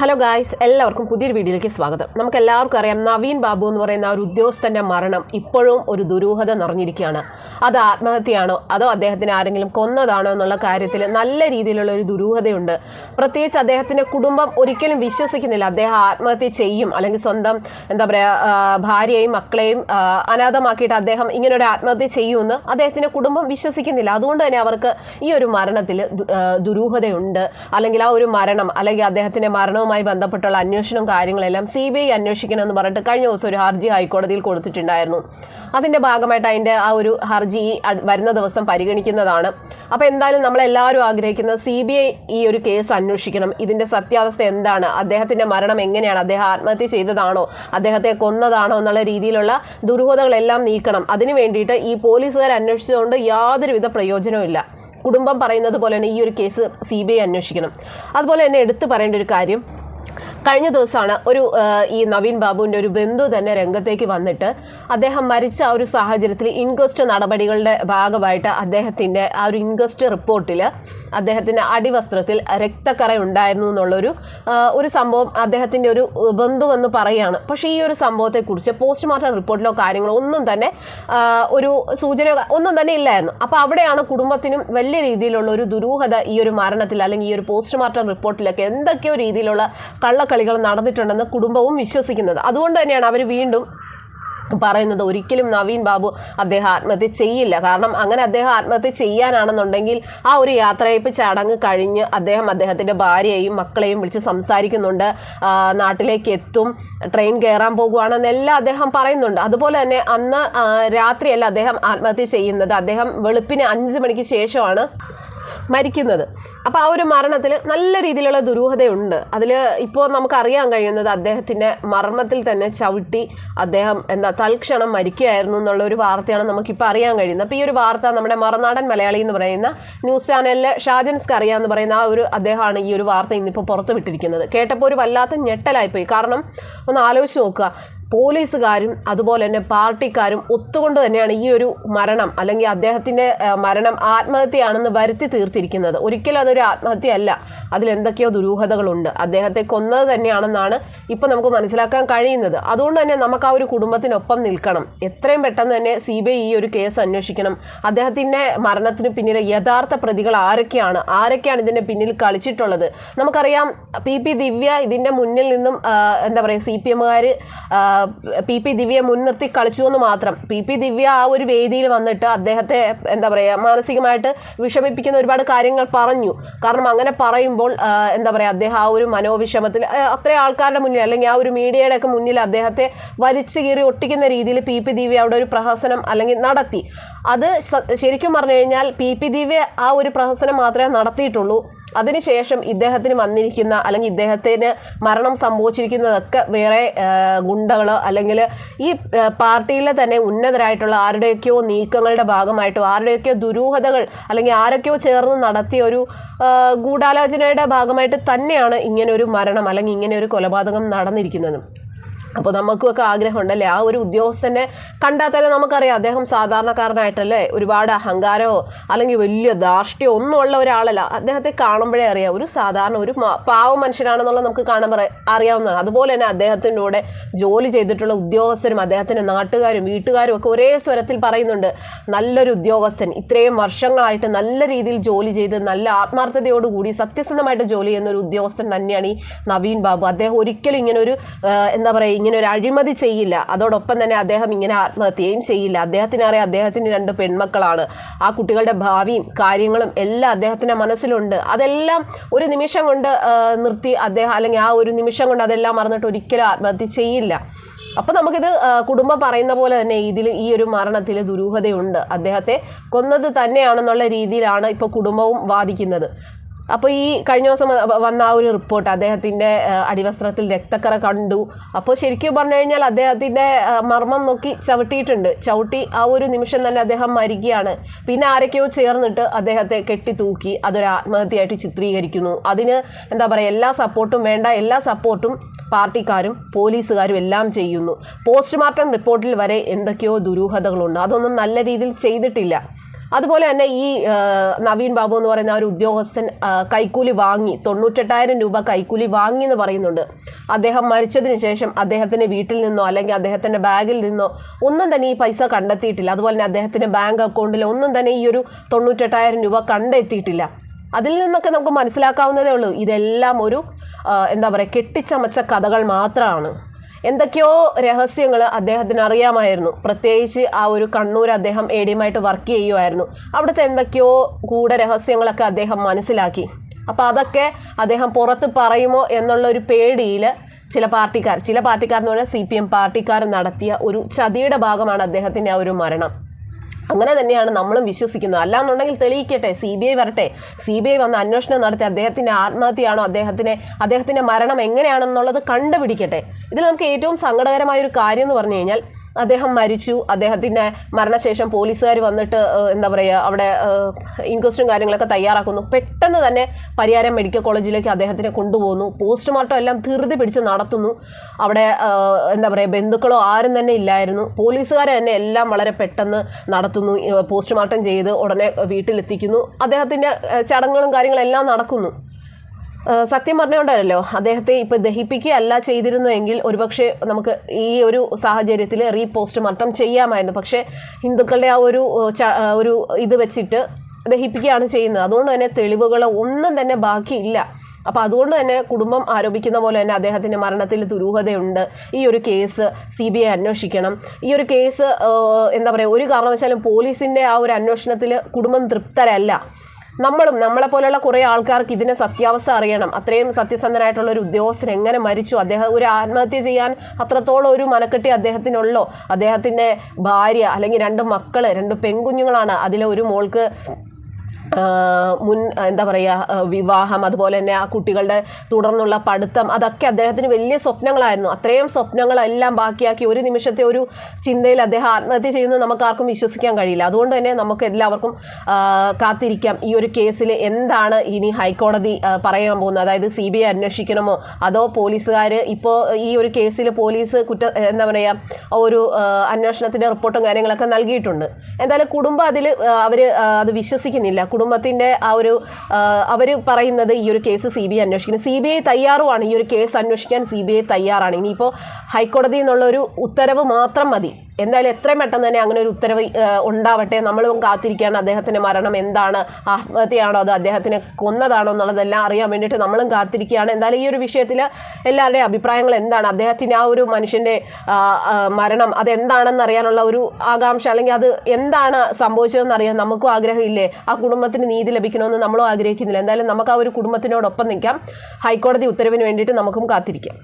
Hello guys എല്ലാവർക്കും പുതിയൊരു വീഡിയോയിലേക്ക് സ്വാഗതം. നമുക്ക് എല്ലാവർക്കും അറിയാം നവീൻ ബാബു എന്ന് പറയുന്ന ഒരു ഉദ്യോഗസ്ഥന്റെ മരണം ഇപ്പോഴും ഒരു ദുരൂഹത നിറഞ്ഞിരിക്കുകയാണ്. അത് ആത്മഹത്യയാണോ? അതോ അദ്ദേഹത്തിന് ആരെങ്കിലും കൊന്നതാണോ എന്നുള്ള കാര്യത്തിൽ നല്ല രീതിയിലുള്ള ഒരു ദുരൂഹതയുണ്ട്. പ്രത്യേകിച്ച് അദ്ദേഹത്തിന്റെ കുടുംബം ഒരിക്കലും വിശ്വസിക്കുന്നില്ല. അദ്ദേഹം ആത്മഹത്യ ചെയ്യും. അല്ലെങ്കിൽ സ്വന്തം എന്താ പറയുക ഭാര്യയെയും മക്കളെയും അനാഥമാക്കിയിട്ട് അദ്ദേഹം ഇങ്ങനെ ഒരു ആത്മഹത്യ ചെയ്യുമെന്ന് അദ്ദേഹത്തിന്റെ കുടുംബം വിശ്വസിക്കുന്നില്ല. അതുകൊണ്ട് തന്നെ അവർക്ക് ഈ ഒരു മരണത്തിൽ ദുരൂഹതയുണ്ട്. അല്ലെങ്കിൽ ആ ഒരു മരണം അല്ലെങ്കിൽ അദ്ദേഹത്തിന്റെ മരണവുമായി ബന്ധപ്പെട്ടുള്ള അന്വേഷണം കാര്യങ്ങളെല്ലാം സി ബി ഐ അന്വേഷിക്കണമെന്ന് പറഞ്ഞിട്ട് കഴിഞ്ഞ ദിവസം ഒരു ഹർജി ഹൈക്കോടതിയിൽ കൊടുത്തിട്ടുണ്ടായിരുന്നു. അതിന്റെ ഭാഗമായിട്ട് അതിന്റെ ആ ഒരു ഹർജി വരുന്ന ദിവസം പരിഗണിക്കുന്നതാണ്. അപ്പോൾ എന്തായാലും നമ്മളെല്ലാവരും ആഗ്രഹിക്കുന്നത് സി ബി ഐ ഈ ഒരു കേസ് അന്വേഷിക്കണം. ഇതിന്റെ സത്യാവസ്ഥ എന്താണ്? അദ്ദേഹത്തിന്റെ മരണം എങ്ങനെയാണ്? അദ്ദേഹം ആത്മഹത്യ ചെയ്തതാണോ? അദ്ദേഹത്തെ കൊന്നതാണോ എന്നുള്ള രീതിയിലുള്ള ദുരൂഹതകളെല്ലാം നീക്കണം. അതിനു വേണ്ടിയിട്ട് ഈ പോലീസുകാർ അന്വേഷിച്ചതുകൊണ്ട് യാതൊരുവിധ പ്രയോജനവും ഇല്ല. കുടുംബം പറയുന്നത് പോലെ തന്നെ ഈ ഒരു കേസ് സി ബി ഐ അന്വേഷിക്കണം. അതുപോലെ തന്നെ എടുത്തു പറയേണ്ട ഒരു കാര്യം കഴിഞ്ഞ ദിവസമാണ് ഒരു ഈ നവീൻ ബാബുവിന്റെ ഒരു ബന്ധു തന്നെ രംഗത്തേക്ക് വന്നിട്ട് അദ്ദേഹം മരിച്ച ആ ഒരു സാഹചര്യത്തിൽ ഇൻക്വസ്റ്റ് നടപടികളുടെ ഭാഗമായിട്ട് അദ്ദേഹത്തിന്റെ ആ ഒരു ഇൻക്വസ്റ്റ് റിപ്പോർട്ടിൽ അദ്ദേഹത്തിന്റെ അടിവസ്ത്രത്തിൽ രക്തക്കറ ഉണ്ടായിരുന്നു എന്നുള്ളൊരു ഒരു സംഭവം അദ്ദേഹത്തിന്റെ ഒരു ബന്ധു എന്ന് പറയുകയാണ്. പക്ഷേ ഈ ഒരു സംഭവത്തെക്കുറിച്ച് പോസ്റ്റ്മോർട്ടം റിപ്പോർട്ടിലോ കാര്യങ്ങളോ ഒന്നും തന്നെ ഒരു സൂചന ഒന്നും തന്നെ ഇല്ലായിരുന്നു. അപ്പോൾ അവിടെയാണ് കുടുംബത്തിനും വലിയ രീതിയിലുള്ള ഒരു ദുരൂഹത ഈ ഒരു മരണത്തിൽ അല്ലെങ്കിൽ ഈ ഒരു പോസ്റ്റ്മോർട്ടം റിപ്പോർട്ടിലൊക്കെ എന്തൊക്കെയോ രീതിയിലുള്ള കള്ളക്കളികൾ നടന്നിട്ടുണ്ടെന്ന് കുടുംബവും വിശ്വസിക്കുന്നത്. അതുകൊണ്ട് തന്നെയാണ് അവർ വീണ്ടും പറയുന്നത് ഒരിക്കലും നവീൻ ബാബു അദ്ദേഹം ആത്മഹത്യ ചെയ്യില്ല. കാരണം അങ്ങനെ അദ്ദേഹം ആത്മഹത്യ ചെയ്യാനാണെന്നുണ്ടെങ്കിൽ ആ ഒരു യാത്രയപ്പ് ചടങ്ങ് കഴിഞ്ഞ് അദ്ദേഹം അദ്ദേഹത്തിന്റെ ഭാര്യയെയും മക്കളെയും വിളിച്ച് സംസാരിക്കുന്നുണ്ട്. നാട്ടിലേക്ക് എത്തും ട്രെയിൻ കയറാൻ പോകുവാണെന്നെല്ലാം അദ്ദേഹം പറയുന്നുണ്ട്. അതുപോലെ തന്നെ അന്ന് രാത്രിയല്ല അദ്ദേഹം ആത്മഹത്യ ചെയ്യുന്നത്. അദ്ദേഹം വെളുപ്പിന് അഞ്ച് മണിക്ക് ശേഷമാണ് മരിക്കുന്നത്. അപ്പോൾ ആ ഒരു മരണത്തിൽ നല്ല രീതിയിലുള്ള ദുരൂഹതയുണ്ട്. അതിൽ ഇപ്പോൾ നമുക്കറിയാൻ കഴിയുന്നത് അദ്ദേഹത്തിന്റെ മർമ്മത്തിൽ തന്നെ ചവിട്ടി അദ്ദേഹം എന്താ തൽക്ഷണം മരിക്കുകയായിരുന്നു എന്നുള്ള ഒരു വാർത്തയാണ് നമുക്കിപ്പോൾ അറിയാൻ കഴിയുന്നത്. അപ്പോൾ ഈ ഒരു വാർത്ത നമ്മുടെ മറുനാടൻ മലയാളി എന്ന് പറയുന്ന ന്യൂസ് ചാനലിലെ ഷാജൻസ് കറിയ അറിയാമെന്ന് പറയുന്ന ആ ഒരു അദ്ദേഹമാണ് ഈ ഒരു വാർത്ത ഇന്നിപ്പോൾ പുറത്ത് വിട്ടിരിക്കുന്നത് കേട്ടപ്പോൾ ഒരു വല്ലാത്ത ഞെട്ടലായിപ്പോയി. കാരണം ഒന്ന് ആലോചിച്ച് നോക്കുക. പോലീസുകാരും അതുപോലെ തന്നെ പാർട്ടിക്കാരും ഒത്തുകൊണ്ട് തന്നെയാണ് ഈ ഒരു മരണം അല്ലെങ്കിൽ അദ്ദേഹത്തിന്റെ മരണം ആത്മഹത്യയാണെന്ന് വരുത്തി തീർത്തിരിക്കുന്നത്. ഒരിക്കലും അതൊരു ആത്മഹത്യയല്ല. അതിലെന്തൊക്കെയോ ദുരൂഹതകളുണ്ട്. അദ്ദേഹത്തെ കൊന്നത് തന്നെയാണെന്നാണ് ഇപ്പം നമുക്ക് മനസ്സിലാക്കാൻ കഴിയുന്നത്. അതുകൊണ്ട് തന്നെ നമുക്ക് ആ ഒരു കുടുംബത്തിനൊപ്പം നിൽക്കണം. എത്രയും പെട്ടെന്ന് തന്നെ സി ബി ഐ ഈ ഒരു കേസ് അന്വേഷിക്കണം. അദ്ദേഹത്തിന്റെ മരണത്തിന് പിന്നിലെ യഥാർത്ഥ പ്രതികൾ ആരൊക്കെയാണ്? ആരൊക്കെയാണ് ഇതിന്റെ പിന്നിൽ കളിച്ചിട്ടുള്ളത്? നമുക്കറിയാം പി പി ദിവ്യ ഇതിന്റെ മുന്നിൽ നിന്നും എന്താ പറയുക സി പി എമ്മുകാർ പി പി ദിവ്യയെ മുൻനിർത്തി കളിച്ചു എന്ന് മാത്രം. പി പി ദിവ്യ ആ ഒരു വേദിയിൽ വന്നിട്ട് അദ്ദേഹത്തെ എന്താ പറയുക മാനസികമായിട്ട് വിഷമിപ്പിക്കുന്ന ഒരുപാട് കാര്യങ്ങൾ പറഞ്ഞു. കാരണം അങ്ങനെ പറയുമ്പോൾ എന്താ പറയുക അദ്ദേഹം ആ ഒരു മനോവിഷമത്തിൽ അത്ര ആൾക്കാരുടെ മുന്നിൽ അല്ലെങ്കിൽ ആ ഒരു മീഡിയയുടെ ഒക്കെ മുന്നിൽ അദ്ദേഹത്തെ വലിച്ചു കീറി ഒട്ടിക്കുന്ന രീതിയിൽ പി പി ദിവ്യ അവിടെ ഒരു പ്രഹസനം അല്ലെങ്കിൽ നടത്തി. അത് ശരിക്കും പറഞ്ഞു കഴിഞ്ഞാൽ പി പി ദിവ്യ ആ ഒരു പ്രഹസനം മാത്രമേ നടത്തിയിട്ടുള്ളൂ. അതിനുശേഷം ഇദ്ദേഹത്തിന് വന്നിരിക്കുന്ന അല്ലെങ്കിൽ ഇദ്ദേഹത്തിന് മരണം സംഭവിച്ചിരിക്കുന്നതൊക്കെ വേറെ ഗുണ്ടകൾ അല്ലെങ്കിൽ ഈ പാർട്ടിയിലെ തന്നെ ഉന്നതരായിട്ടുള്ള ആരുടെയൊക്കെയോ നീക്കങ്ങളുടെ ഭാഗമായിട്ടോ ആരുടെയൊക്കെയോ ദുരൂഹതകൾ അല്ലെങ്കിൽ ആരൊക്കെയോ ചേർന്ന് നടത്തിയ ഒരു ഗൂഢാലോചനയുടെ ഭാഗമായിട്ട് തന്നെയാണ് ഇങ്ങനെ ഒരു മരണം അല്ലെങ്കിൽ ഇങ്ങനെ ഒരു കൊലപാതകം നടന്നിരിക്കുന്നത്. അപ്പോൾ നമുക്കൊക്കെ ആഗ്രഹമുണ്ടല്ലേ? ആ ഒരു ഉദ്യോഗസ്ഥനെ കണ്ടാൽ തന്നെ നമുക്കറിയാം അദ്ദേഹം സാധാരണക്കാരനായിട്ടല്ലേ ഒരുപാട് അഹങ്കാരമോ അല്ലെങ്കിൽ വലിയ ധാർഷ്ട്യമോ ഒന്നും ഉള്ള ഒരാളല്ല. അദ്ദേഹത്തെ കാണുമ്പോഴേ അറിയാം. ഒരു സാധാരണ ഒരു പാവ മനുഷ്യനാണെന്നുള്ളത് നമുക്ക് കാണുമ്പോൾ അറിയാവുന്നതാണ്. അതുപോലെ തന്നെ അദ്ദേഹത്തിന്റെ കൂടെ ജോലി ചെയ്തിട്ടുള്ള ഉദ്യോഗസ്ഥരും അദ്ദേഹത്തിന്റെ നാട്ടുകാരും വീട്ടുകാരും ഒക്കെ ഒരേ സ്വരത്തിൽ പറയുന്നുണ്ട്. നല്ലൊരു ഉദ്യോഗസ്ഥൻ. ഇത്രയും വർഷങ്ങളായിട്ട് നല്ല രീതിയിൽ ജോലി ചെയ്ത് നല്ല ആത്മാർത്ഥതയോടുകൂടി സത്യസന്ധമായിട്ട് ജോലി ചെയ്യുന്ന ഒരു ഉദ്യോഗസ്ഥൻ തന്നെയാണ് ഈ നവീൻ ബാബു. അദ്ദേഹം ഒരിക്കലും ഇങ്ങനെ ഒരു എന്താ പറയുക ഇങ്ങനെ ഒരു അഴിമതി ചെയ്യില്ല. അതോടൊപ്പം തന്നെ അദ്ദേഹം ഇങ്ങനെ ആത്മഹത്യയും ചെയ്യില്ല. അദ്ദേഹത്തിന് അറിയാം അദ്ദേഹത്തിന് രണ്ട് പെൺമക്കളാണ്. ആ കുട്ടികളുടെ ഭാവിയും കാര്യങ്ങളും എല്ലാം അദ്ദേഹത്തിന്റെ മനസ്സിലുണ്ട്. അതെല്ലാം ഒരു നിമിഷം കൊണ്ട് നിർത്തി അദ്ദേഹം അല്ലെങ്കിൽ ആ ഒരു നിമിഷം കൊണ്ട് അതെല്ലാം മറന്നിട്ട് ഒരിക്കലും ആത്മഹത്യ ചെയ്യില്ല. അപ്പോൾ നമുക്കിത് കുടുംബം പറയുന്ന പോലെ തന്നെ ഇതിൽ ഈ ഒരു മരണത്തിൽ ദുരൂഹതയുണ്ട്. അദ്ദേഹത്തെ കൊന്നത് തന്നെയാണെന്നുള്ള രീതിയിലാണ് ഇപ്പോൾ കുടുംബവും വാദിക്കുന്നത്. അപ്പോൾ ഈ കഴിഞ്ഞ ദിവസം വന്ന ആ ഒരു റിപ്പോർട്ട് അദ്ദേഹത്തിന്റെ അടിവസ്ത്രത്തിൽ രക്തക്കറ കണ്ടു. അപ്പോൾ ശരിക്കും പറഞ്ഞു കഴിഞ്ഞാൽ അദ്ദേഹത്തിന്റെ മർമ്മം നോക്കി ചവിട്ടിയിട്ടുണ്ട്. ചവിട്ടി ആ ഒരു നിമിഷം തന്നെ അദ്ദേഹം മരിക്കുകയാണ്. പിന്നെ ആരൊക്കെയോ ചേർന്നിട്ട് അദ്ദേഹത്തെ കെട്ടി തൂക്കി അതൊരു ആത്മഹത്യയായിട്ട് ചിത്രീകരിക്കുന്നു. അതിന് എന്താ പറയുക എല്ലാ സപ്പോർട്ടും വേണ്ട. എല്ലാ സപ്പോർട്ടും പാർട്ടിക്കാരും പോലീസുകാരും എല്ലാം ചെയ്യുന്നു. പോസ്റ്റ്മോർട്ടം റിപ്പോർട്ടിൽ വരെ എന്തൊക്കെയോ ദുരൂഹതകളുണ്ട്. അതൊന്നും നല്ല രീതിയിൽ ചെയ്തിട്ടില്ല. അതുപോലെ തന്നെ ഈ നവീൻ ബാബു എന്ന് പറയുന്ന ഒരു ഉദ്യോഗസ്ഥൻ കൈക്കൂലി വാങ്ങി തൊണ്ണൂറ്റെട്ടായിരം രൂപ കൈക്കൂലി വാങ്ങി എന്ന് പറയുന്നുണ്ട്. അദ്ദേഹം മരിച്ചതിന് ശേഷം അദ്ദേഹത്തിന്റെ വീട്ടിൽ നിന്നോ അല്ലെങ്കിൽ അദ്ദേഹത്തിന്റെ ബാഗിൽ നിന്നോ ഒന്നും തന്നെ ഈ പൈസ കണ്ടെത്തിയിട്ടില്ല. അതുപോലെ തന്നെ അദ്ദേഹത്തിന്റെ ബാങ്ക് അക്കൗണ്ടിൽ ഒന്നും തന്നെ ഈ ഒരു തൊണ്ണൂറ്റെട്ടായിരം രൂപ കണ്ടെത്തിയിട്ടില്ല. അതിൽ നിന്നൊക്കെ നമുക്ക് മനസ്സിലാക്കാവുന്നതേ ഉള്ളൂ. ഇതെല്ലാം ഒരു എന്താ പറയുക കെട്ടിച്ചമച്ച കഥകൾ മാത്രമാണ് എന്തൊക്കെയോ രഹസ്യങ്ങൾ അദ്ദേഹത്തിന് അറിയാമായിരുന്നു. പ്രത്യേകിച്ച് ആ ഒരു കണ്ണൂർ അദ്ദേഹം എ ഡിയുമായിട്ട് വർക്ക് ചെയ്യുമായിരുന്നു അവിടുത്തെ എന്തൊക്കെയോ കൂടെ രഹസ്യങ്ങളൊക്കെ അദ്ദേഹം മനസ്സിലാക്കി. അപ്പോൾ അതൊക്കെ അദ്ദേഹം പുറത്ത് പറയുമോ എന്നുള്ള ഒരു പേടിയിൽ ചില പാർട്ടിക്കാർ ചില പാർട്ടിക്കാർ എന്ന് പറഞ്ഞാൽ സി പി എം പാർട്ടിക്കാർ നടത്തിയ ഒരു ചതിയുടെ ഭാഗമാണ് അദ്ദേഹത്തിന്റെ ആ ഒരു മരണം. അങ്ങനെ തന്നെയാണ് നമ്മളും വിശ്വസിക്കുന്നത്. അല്ലാന്നുണ്ടെങ്കിൽ തെളിയിക്കട്ടെ സി ബി ഐ വരട്ടെ. സി ബി ഐ വന്ന് അന്വേഷണം നടത്തി അദ്ദേഹത്തിന്റെ ആത്മഹത്യയാണോ അദ്ദേഹത്തിനെ അദ്ദേഹത്തിന്റെ മരണം എങ്ങനെയാണെന്നുള്ളത് കണ്ടുപിടിക്കട്ടെ. ഇതിൽ നമുക്ക് ഏറ്റവും സങ്കടകരമായ ഒരു കാര്യം എന്ന് പറഞ്ഞു കഴിഞ്ഞാൽ അദ്ദേഹം മരിച്ചു. അദ്ദേഹത്തിന്റെ മരണശേഷം പോലീസുകാർ വന്നിട്ട് എന്താ പറയുക അവിടെ ഇൻക്വസ്റ്റും കാര്യങ്ങളൊക്കെ തയ്യാറാക്കുന്നു. പെട്ടെന്ന് തന്നെ പരിയാരം മെഡിക്കൽ കോളേജിലേക്ക് അദ്ദേഹത്തിനെ കൊണ്ടുപോകുന്നു പോസ്റ്റ്മോർട്ടം എല്ലാം ധൃതി പിടിച്ച് നടത്തുന്നു. അവിടെ എന്താ പറയുക ബന്ധുക്കളോ ആരും തന്നെ ഇല്ലായിരുന്നു. പോലീസുകാരെ തന്നെ എല്ലാം വളരെ പെട്ടെന്ന് നടത്തുന്നു. പോസ്റ്റ്മോർട്ടം ചെയ്ത് ഉടനെ വീട്ടിലെത്തിക്കുന്നു. അദ്ദേഹത്തിന്റെ ചടങ്ങുകളും കാര്യങ്ങളെല്ലാം നടക്കുന്നു. സത്യം പറഞ്ഞുകൊണ്ടല്ലോ അദ്ദേഹത്തെ ഇപ്പൊ ദഹിപ്പിക്കുകയല്ല ചെയ്തിരുന്നതെങ്കിൽ ഒരുപക്ഷെ നമുക്ക് ഈ ഒരു സാഹചര്യത്തിൽ റീ പോസ്റ്റ്മോർട്ടം ചെയ്യാമായിരുന്നു. പക്ഷേ ഹിന്ദുക്കളുടെ ആ ഒരു ഒരു ഇത് വെച്ചിട്ട് ദഹിപ്പിക്കുകയാണ് ചെയ്യുന്നത്. അതുകൊണ്ട് തന്നെ തെളിവുകൾ ഒന്നും തന്നെ ബാക്കിയില്ല. അപ്പോൾ അതുകൊണ്ട് തന്നെ കുടുംബം ആരോപിക്കുന്ന പോലെ തന്നെ അദ്ദേഹത്തിന്റെ മരണത്തിൽ ദുരൂഹതയുണ്ട്. ഈ ഒരു കേസ് സി ബി ഐ അന്വേഷിക്കണം. ഈ ഒരു കേസ് എന്താ പറയുക ഒരു കാരണവശാലും പോലീസിന്റെ ആ ഒരു അന്വേഷണത്തിൽ കുടുംബം തൃപ്തരല്ല. നമ്മളും നമ്മളെ പോലെയുള്ള കുറേ ആൾക്കാർക്ക് ഇതിന്റെ സത്യാവസ്ഥ അറിയണം. അത്രയും സത്യസന്ധനായിട്ടുള്ള ഒരു ഉദ്യോഗസ്ഥൻ എങ്ങനെ മരിച്ചു? അദ്ദേഹം ഒരു ആത്മഹത്യ ചെയ്യാൻ അത്രത്തോളം ഒരു മനക്കെട്ടി അദ്ദേഹത്തിനുള്ളോ? അദ്ദേഹത്തിന്റെ ഭാര്യ അല്ലെങ്കിൽ രണ്ട് മക്കൾ രണ്ട് പെൺകുഞ്ഞുങ്ങളാണ് അതിലെ ഒരു മോൾക്ക് മുൻ എന്താ പറയുക വിവാഹം അതുപോലെ തന്നെ ആ കുട്ടികളുടെ തുടർന്നുള്ള പഠിത്തം അതൊക്കെ അദ്ദേഹത്തിന് വലിയ സ്വപ്നങ്ങളായിരുന്നു. അത്രയും സ്വപ്നങ്ങളെല്ലാം ബാക്കിയാക്കി ഒരു നിമിഷത്തെ ഒരു ചിന്തയിൽ അദ്ദേഹം ആത്മഹത്യ ചെയ്യുന്നത് നമുക്ക് ആർക്കും വിശ്വസിക്കാൻ കഴിയില്ല. അതുകൊണ്ട് തന്നെ നമുക്ക് എല്ലാവർക്കും കാത്തിരിക്കാം. ഈ ഒരു കേസിൽ എന്താണ് ഇനി ഹൈക്കോടതി പറയാൻ പോകുന്നത്? അതായത് സി ബി ഐ അന്വേഷിക്കണമോ? അതോ പോലീസുകാർ ഇപ്പോൾ ഈ ഒരു കേസിൽ പോലീസ് കുറ്റ എന്താ പറയുക ഒരു അന്വേഷണത്തിന്റെ റിപ്പോർട്ടും കാര്യങ്ങളൊക്കെ നൽകിയിട്ടുണ്ട്. എന്തായാലും കുടുംബം അതിൽ അവർ അത് വിശ്വസിക്കുന്നില്ല. കുടുംബത്തിന്റെ ആ ഒരു അവർ പറയുന്നത് ഈ ഒരു കേസ് സി ബി ഐ അന്വേഷിക്കുന്നത് സി ബി ഐ തയ്യാറുമാണ് ഈ ഒരു കേസ് അന്വേഷിക്കാൻ സി ബി ഐ തയ്യാറാണ്. ഇനിയിപ്പോൾ ഹൈക്കോടതി എന്നുള്ള ഒരു ഉത്തരവ് മാത്രം മതി. എന്തായാലും എത്രയും പെട്ടെന്ന് തന്നെ അങ്ങനെ ഒരു ഉത്തരവ് ഉണ്ടാവട്ടെ. നമ്മളും കാത്തിരിക്കുകയാണ്. അദ്ദേഹത്തിന്റെ മരണം എന്താണ്? ആത്മഹത്യയാണോ അതോ അദ്ദേഹത്തിനെ കൊന്നതാണോ എന്നുള്ളതെല്ലാം അറിയാൻ വേണ്ടിയിട്ട് നമ്മളും കാത്തിരിക്കുകയാണ്. എന്തായാലും ഈ ഒരു വിഷയത്തിൽ എല്ലാവരുടെയും അഭിപ്രായങ്ങൾ എന്താണ്? അദ്ദേഹത്തിന്റെ ആ ഒരു മനുഷ്യന്റെ മരണം അതെന്താണെന്ന് അറിയാനുള്ള ഒരു ആകാംക്ഷ അല്ലെങ്കിൽ അത് എന്താണ് സംഭവിച്ചതെന്ന് അറിയാൻ നമുക്കും ആഗ്രഹമില്ലേ? ആ കുടുംബത്തിന് നീതി ലഭിക്കണമെന്ന് നമ്മളും ആഗ്രഹിക്കുന്നില്ല. എന്തായാലും നമുക്ക് ആ ഒരു കുടുംബത്തിനോടൊപ്പം നിൽക്കാം. ഹൈക്കോടതി ഉത്തരവിന് വേണ്ടിയിട്ട് നമുക്കും കാത്തിരിക്കാം.